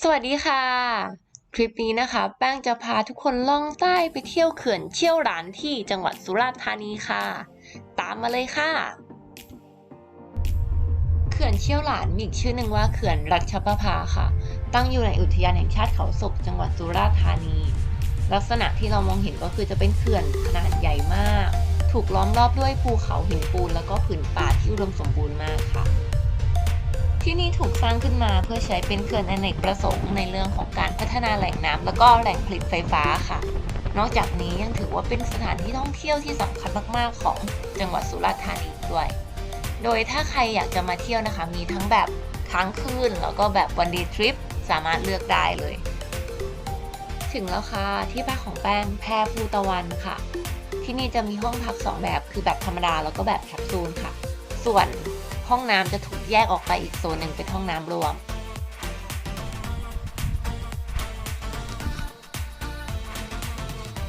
สวัสดีค่ะ คลิปนี้นะคะ แป้งจะพาทุกคนล่องใต้ไปเที่ยวเขื่อนเชี่ยวหลานที่จังหวัดสุราษฎร์ธานีค่ะ ตามมาเลยค่ะ เขื่อนเชี่ยวหลานมีอีกชื่อหนึ่งว่าเขื่อนรัชประภาค่ะ ตั้งอยู่ในอุทยานแห่งชาติเขาศกจังหวัดสุราษฎร์ธานี ลักษณะที่เรามองเห็นก็คือจะเป็นเขื่อนขนาดใหญ่มาก ถูกล้อมรอบด้วยภูเขาหินปูน แล้วก็ผืนป่าที่อุดมสมบูรณ์มากค่ะ ที่นี่ถูกสร้างขึ้นมาเพื่อใช้เป็นเขื่อนอเนกประสงค์ในเรื่องของการพัฒนาแหล่งน้ำแล้วก็แหล่งผลิตไฟฟ้าค่ะ นอกจากนี้ยังถือว่าเป็นสถานที่ท่องเที่ยวที่สำคัญมากๆของจังหวัดสุราษฎร์ธานีด้วย โดยถ้าใครอยากจะมาเที่ยวนะคะ มีทั้งแบบค้างคืนแล้วก็แบบวันดีทริปสามารถเลือกได้เลย ถึงแล้วค่ะที่พักของแป้งแพรภูตะวันค่ะ ที่นี่จะมีห้องพักสองแบบคือแบบธรรมดาแล้วก็แบบแคปซูลค่ะ ส่วน ห้องน้ำจะถูกแยกออกไปอีกโซนหนึ่งเป็นห้องน้ำรวม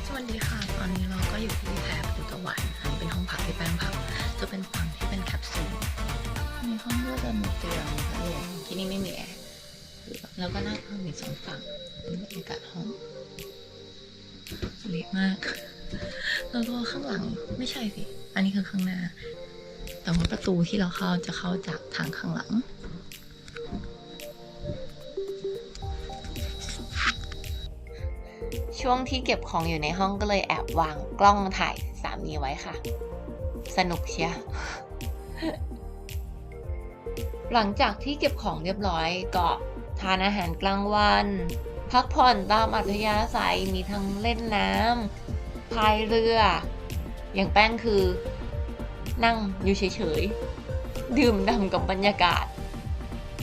สวัสดีค่ะ ตอนนี้เราก็อยู่ที่แพรภูตะวันอันเป็นห้องพักที่แป้งพักจะเป็นฝั่งที่เป็นแคปซูลในห้องก็จะมีเตียงค่ะเรียนที่นี่ไม่มีแอร์แล้วก็หน้าห้องมีสองฝั่งเป็นบรรยากาศห้องเล็กมากแล้วก็ข้างหลังไม่ใช่สิ อันนี้คือข้างหน้า แต่ว่าประตูที่เราเข้าจะเข้าจากทางข้างหลัง ช่วงที่เก็บของอยู่ในห้องก็เลยแอบวางกล้องถ่ายสามีไว้ค่ะ สนุกเชียหลังจากที่เก็บของเรียบร้อยก็ทานอาหารกลางวัน พักผ่อนตามอัธยาศัยมีทั้งเล่นน้ำพายเรือ อย่างแป้งคือ นั่งอยู่เฉยๆ ดื่มด่ำกับบรรยากาศ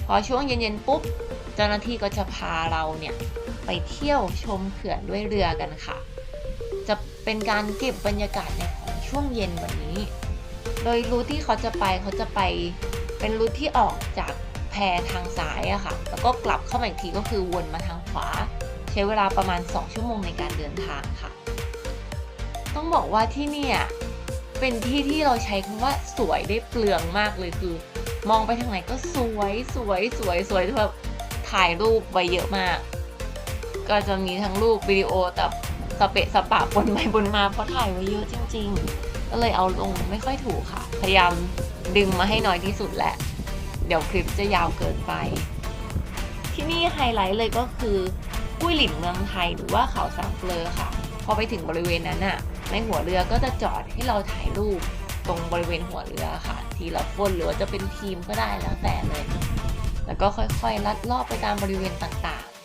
พอช่วงเย็นๆปุ๊บ เจ้าหน้าที่ก็จะพาเราเนี่ย ไปเที่ยวชมเขื่อนด้วยเรือกันค่ะ จะเป็นการเก็บบรรยากาศในของช่วงเย็นวันนี้ โดยรูทที่เขาจะไปเขาจะไปเป็นรูทที่ออกจากแพทางซ้ายอะค่ะ แล้วก็กลับเข้ามาอีกทีก็คือวนมาทางขวา ใช้เวลาประมาณ 2 ชั่วโมงในการเดินทางค่ะ ต้องบอกว่าที่เนี่ย เป็นที่ที่เราใช้คำว่าสวยได้เปลืองมากเลยคือ มองไปทางไหนก็สวยสวยสวยสวยแบบถ่ายรูปไว้เยอะมาก ก็จะมีทั้งรูปวิดีโอแต่สเปะสปะบนไปบนมาเพราะถ่ายไว้เยอะจริง ๆ ก็เลยเอาลงไม่ค่อยถูกค่ะ พยายามดึงมาให้น้อยที่สุดแหละ เดี๋ยวคลิปจะยาวเกินไป ที่นี่ไฮไลท์เลยก็คือกุ้ยหลินเมืองไทยหรือว่าเขาสามเกลอค่ะ พอไปถึงบริเวณนั้นน่ะ ในหัวเรือก็จะจอดให้เราถ่ายรูปตรงบริเวณหัวเรือค่ะ ทีละคนหรือว่าจะเป็นทีมก็ได้แล้วแต่เลย แล้วก็ค่อยๆ ลัดลาะไปตามบริเวณต่างๆ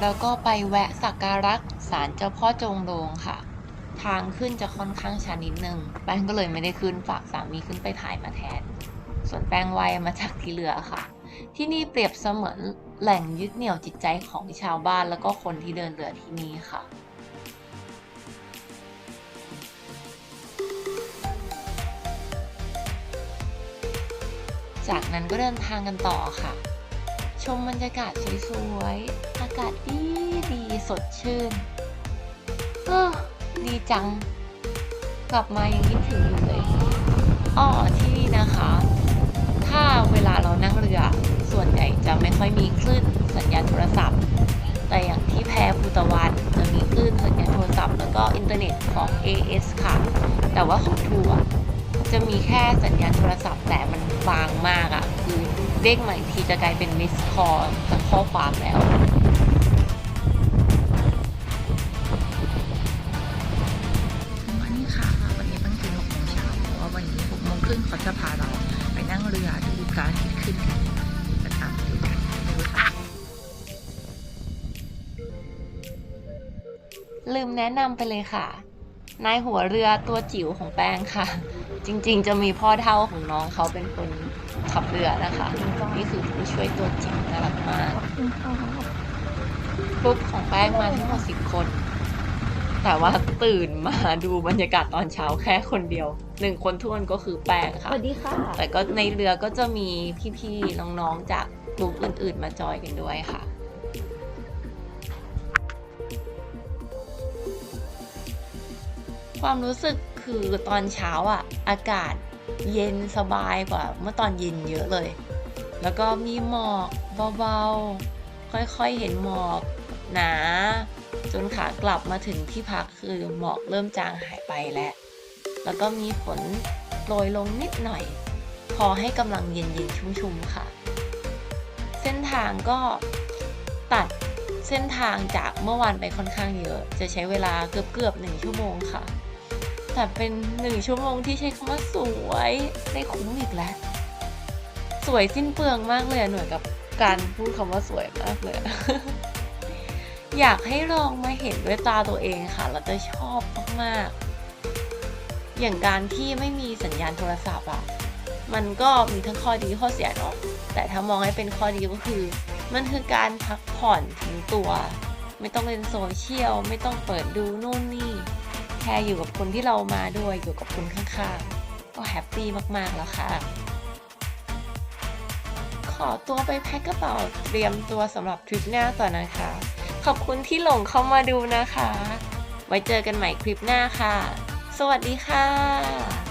แล้วก็ไปแวะสักการะศาลเจ้าพ่อจงโรงค่ะ ทางขึ้นจะค่อนข้างชันนิดนึง แป้งก็เลยไม่ได้ขึ้นฝากสามีขึ้นไปถ่ายมาแทน ส่วนแป้งว่ายมาจากที่เรือค่ะ ที่นี่เปรียบเสมือนแหล่งยึดเหนี่ยวจิตใจของชาวบ้านแล้วก็คนที่เดินเรือที่นี่ค่ะจากนั้นก็เดินทางกันต่อค่ะ ชมบรรยากาศสวยๆ อากาศดีดีสดชื่น เออ ดีจัง กลับมายังคิดถึงอยู่เลยอ้อที่นี่นะคะ ถ้าเวลาเรานั่งเรือ ส่วนใหญ่จะไม่ค่อยมีคลื่นสัญญาณโทรศัพท์ แต่อย่างที่แพรภูตะวันจะมีคลื่นสัญญาณโทรศัพท์ แล้วก็อินเทอร์เน็ตของ AS ค่ะ แต่ว่าของทัวร์จะมีแค่สัญญาณโทรศัพท์แต่มันบางมากอะ่ะ คือเด้งมาอีกทีจะกลายเป็นมิสคอลจากข้อความแล้ว นี้หกโมงครึ่งเขาจะพาเราไปนั่งเรือดูพระอาทิตย์ขึ้นกันไปตามดูกันไม่รู้ค่ะลืมแนะนำไปเลยค่ะ นายหัวเรือตัวจิ๋วของแป้งค่ะ จริงๆ จะมีพ่อเท่าของน้องเขาเป็นคนขับเรือนะคะ นี่คือผู้ช่วยตัวจิ๋วน่ารักมากกรุ๊ปของแป้งมาทั้งหมดสิบคน แต่ว่าตื่นมาดูบรรยากาศตอนเช้าแค่คนเดียวหนึ่งคนท่วนก็คือแป้งค่ะสวัสดีค่ะ แต่ก็ในเรือก็จะมีพี่ๆน้องๆจากกลุ่มอื่น ๆ มาจอยกันด้วยค่ะความรู้สึกคือตอนเช้าอะ่ะ อากาศเย็นสบายกว่า เมื่อตอนเย็นเยอะเลย แล้วก็มีหมอกเบาๆ ค่อยๆเห็นหมอกหนา จนขากลับมาถึงที่พักคือหมอกเริ่มจางหายไปแล้ว แล้วก็มีฝนโปรยลงนิดหน่อย พอให้กำลังเย็นๆชุ่มๆค่ะ เส้นทางก็ตัดเส้นทางจากเมื่อวานไปค่อนข้างเยอะ จะใช้เวลาเกือบเกือบๆหนึ่งชั่วโมงค่ะ แต่เป็นหนึ่งชั่วโมงที่ใช้คำว่าสวยได้คุ้มอีกแล้ว สวยสิ้นเปลืองมากเลยหน่วยกับการพูดคำว่าสวยมากเลย อยากให้ลองมาเห็นด้วยตาตัวเองค่ะ เราจะชอบมากๆ อย่างการที่ไม่มีสัญญาณโทรศัพท์อะมันก็มีทั้งข้อดีข้อเสียเนาะ แต่ถ้ามองให้เป็นข้อดีก็คือ มันคือการพักผ่อนถึงตัว ไม่ต้องเล่นโซเชียล ไม่ต้องเปิดดูนู่นนี่ แค่อยู่กับคนที่เรามาด้วย อยู่กับคนข้างๆ ก็แฮปปี้มากๆแล้วค่ะขอตัวไปแพ็คกระเป๋าเตรียมตัวสำหรับทริปหน้าก่อนนะคะ ขอบคุณที่หลงเข้ามาดูนะคะ ไว้เจอกันใหม่คลิปหน้าค่ะ สวัสดีค่ะ